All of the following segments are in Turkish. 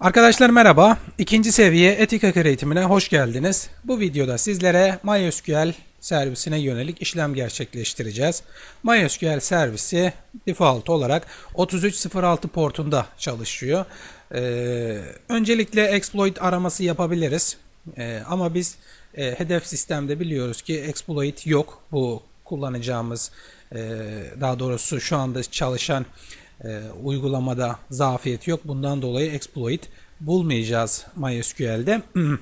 Arkadaşlar merhaba. İkinci seviye etik hacker eğitimine hoş geldiniz. Bu videoda sizlere MySQL servisine yönelik işlem gerçekleştireceğiz. MySQL servisi default olarak 3306 portunda çalışıyor. Ee, öncelikle exploit araması yapabiliriz. Ee, ama biz e, hedef sistemde biliyoruz ki exploit yok. Bu kullanacağımız e, daha doğrusu şu anda çalışan e, uygulamada zafiyet yok. Bundan dolayı exploit bulmayacağız MySQL'de.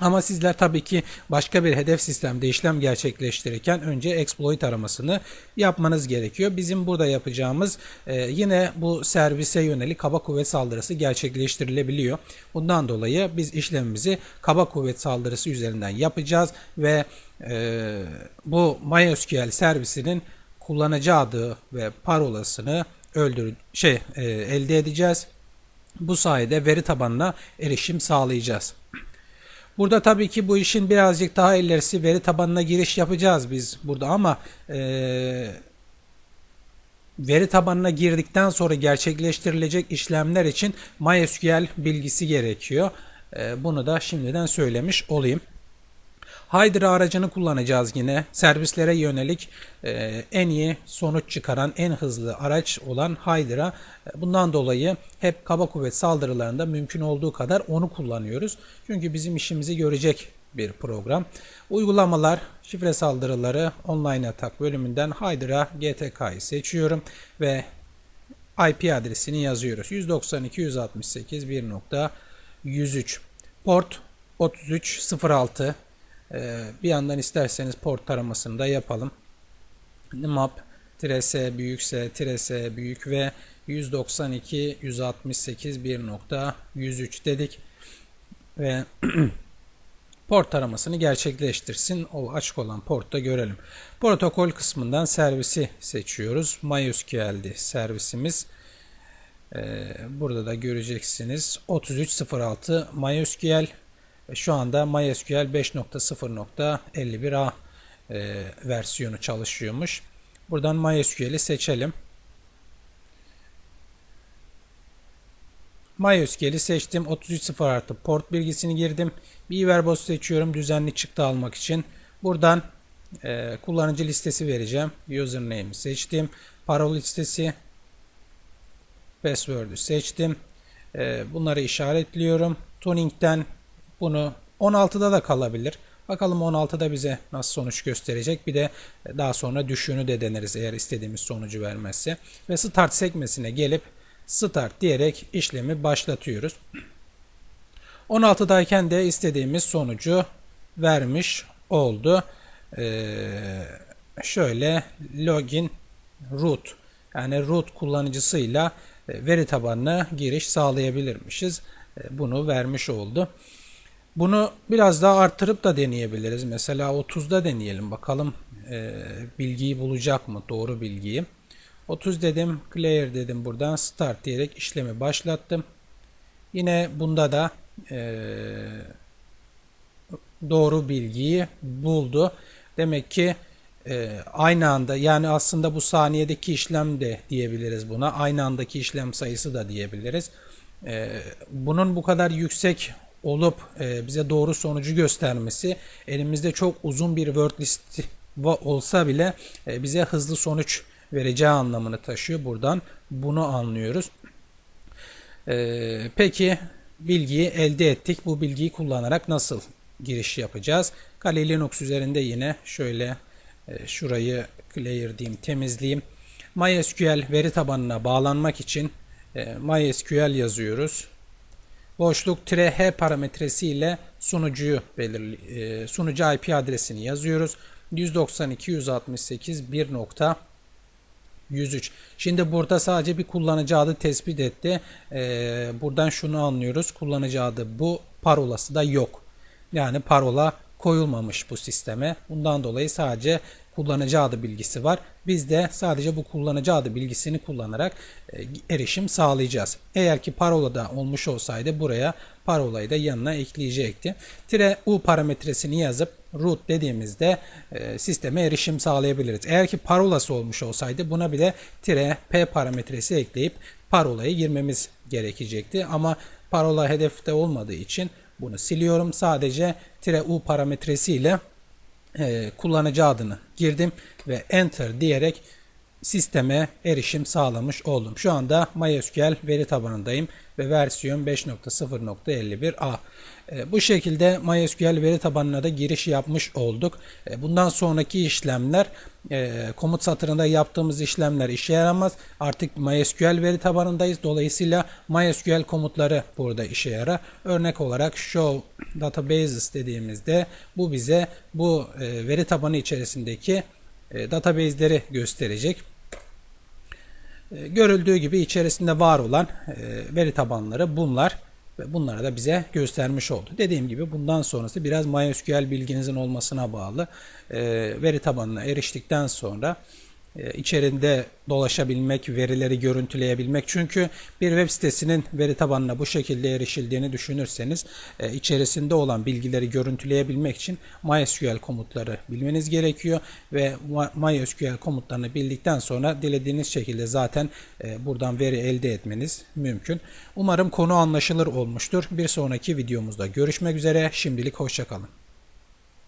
Ama sizler tabii ki başka bir hedef sistemde işlem gerçekleştirirken önce exploit aramasını yapmanız gerekiyor. Bizim burada yapacağımız e, yine bu servise yönelik kaba kuvvet saldırısı gerçekleştirilebiliyor. Bundan dolayı biz işlemimizi kaba kuvvet saldırısı üzerinden yapacağız ve e, bu MySQL servisinin kullanıcı adı ve parolasını öldür şey e, elde edeceğiz. Bu sayede veri tabanına erişim sağlayacağız. Burada tabii ki bu işin birazcık daha ilerisi veri tabanına giriş yapacağız biz burada ama e, veri tabanına girdikten sonra gerçekleştirilecek işlemler için MySQL bilgisi gerekiyor. E, bunu da şimdiden söylemiş olayım. Hydra aracını kullanacağız yine. Servislere yönelik e, en iyi sonuç çıkaran, en hızlı araç olan Hydra. E, Bundan dolayı hep kaba kuvvet saldırılarında mümkün olduğu kadar onu kullanıyoruz. Çünkü bizim işimizi görecek bir program. Uygulamalar, şifre saldırıları, online atak bölümünden Hydra GTK'yı seçiyorum ve IP adresini yazıyoruz. 192.168.1.103 Port 3306 ee, bir yandan isterseniz port taramasını da yapalım. Map S büyükse S büyük ve 192 168 1.103 dedik ve port taramasını gerçekleştirsin. O açık olan portta görelim. Protokol kısmından servisi seçiyoruz. MySQL'di servisimiz. Ee, burada da göreceksiniz. 3306 MySQL şu anda MySQL 5.0.51a e, versiyonu çalışıyormuş. Buradan MySQL'i seçelim. MySQL'i seçtim. 3306 port bilgisini girdim. Bir verbos seçiyorum düzenli çıktı almak için. Buradan e, kullanıcı listesi vereceğim. Username'i seçtim. Parol listesi password'ü seçtim. E, bunları işaretliyorum. Tuning'den bunu 16'da da kalabilir. Bakalım 16'da bize nasıl sonuç gösterecek. Bir de daha sonra düşüğünü de deneriz eğer istediğimiz sonucu vermezse. Ve start sekmesine gelip start diyerek işlemi başlatıyoruz. 16'dayken de istediğimiz sonucu vermiş oldu. Ee, şöyle login root yani root kullanıcısıyla veri tabanına giriş sağlayabilirmişiz. Bunu vermiş oldu. Bunu biraz daha arttırıp da deneyebiliriz. Mesela 30'da deneyelim. Bakalım e, bilgiyi bulacak mı? Doğru bilgiyi. 30 dedim. Clear dedim buradan. Start diyerek işlemi başlattım. Yine bunda da e, doğru bilgiyi buldu. Demek ki e, aynı anda yani aslında bu saniyedeki işlem de diyebiliriz buna. Aynı andaki işlem sayısı da diyebiliriz. E, bunun bu kadar yüksek olup e, bize doğru sonucu göstermesi elimizde çok uzun bir word list olsa bile e, bize hızlı sonuç vereceği anlamını taşıyor. Buradan bunu anlıyoruz. E, peki bilgiyi elde ettik. Bu bilgiyi kullanarak nasıl giriş yapacağız? Kali Linux üzerinde yine şöyle şurayı clear diyeyim temizleyeyim. MySQL veri tabanına bağlanmak için MySQL yazıyoruz boşluk tire h parametresi ile sunucuyu belirli e, sunucu IP adresini yazıyoruz. 192.168.1.103 Şimdi burada sadece bir kullanıcı adı tespit etti. E, buradan şunu anlıyoruz. Kullanıcı adı bu. Parolası da yok. Yani parola koyulmamış bu sisteme. Bundan dolayı sadece kullanıcı adı bilgisi var. Biz de sadece bu kullanıcı adı bilgisini kullanarak e, erişim sağlayacağız. Eğer ki parola da olmuş olsaydı buraya parolayı da yanına ekleyecekti. Tire u parametresini yazıp root dediğimizde e, sisteme erişim sağlayabiliriz. Eğer ki parolası olmuş olsaydı buna bir de tire p parametresi ekleyip parolayı girmemiz gerekecekti. Ama parola hedefte olmadığı için bunu siliyorum. Sadece tire u parametresiyle e, kullanıcı adını girdim ve enter diyerek sisteme erişim sağlamış oldum. Şu anda MySQL veri tabanındayım ve versiyon 5.0.51a. E, bu şekilde MySQL veri tabanına da giriş yapmış olduk. E, bundan sonraki işlemler e, komut satırında yaptığımız işlemler işe yaramaz. Artık MySQL veri tabanındayız. Dolayısıyla MySQL komutları burada işe yarar. Örnek olarak show databases dediğimizde bu bize bu veri tabanı içerisindeki database'leri gösterecek. E, Görüldüğü gibi içerisinde var olan e, veri tabanları bunlar ve bunları da bize göstermiş oldu. Dediğim gibi bundan sonrası biraz MySQL bilginizin olmasına bağlı. E, Veri tabanına eriştikten sonra e, içerinde dolaşabilmek, verileri görüntüleyebilmek. Çünkü bir web sitesinin veri tabanına bu şekilde erişildiğini düşünürseniz e, içerisinde olan bilgileri görüntüleyebilmek için MySQL komutları bilmeniz gerekiyor ve MySQL komutlarını bildikten sonra dilediğiniz şekilde zaten e, buradan veri elde etmeniz mümkün. Umarım konu anlaşılır olmuştur. Bir sonraki videomuzda görüşmek üzere. Şimdilik hoşçakalın.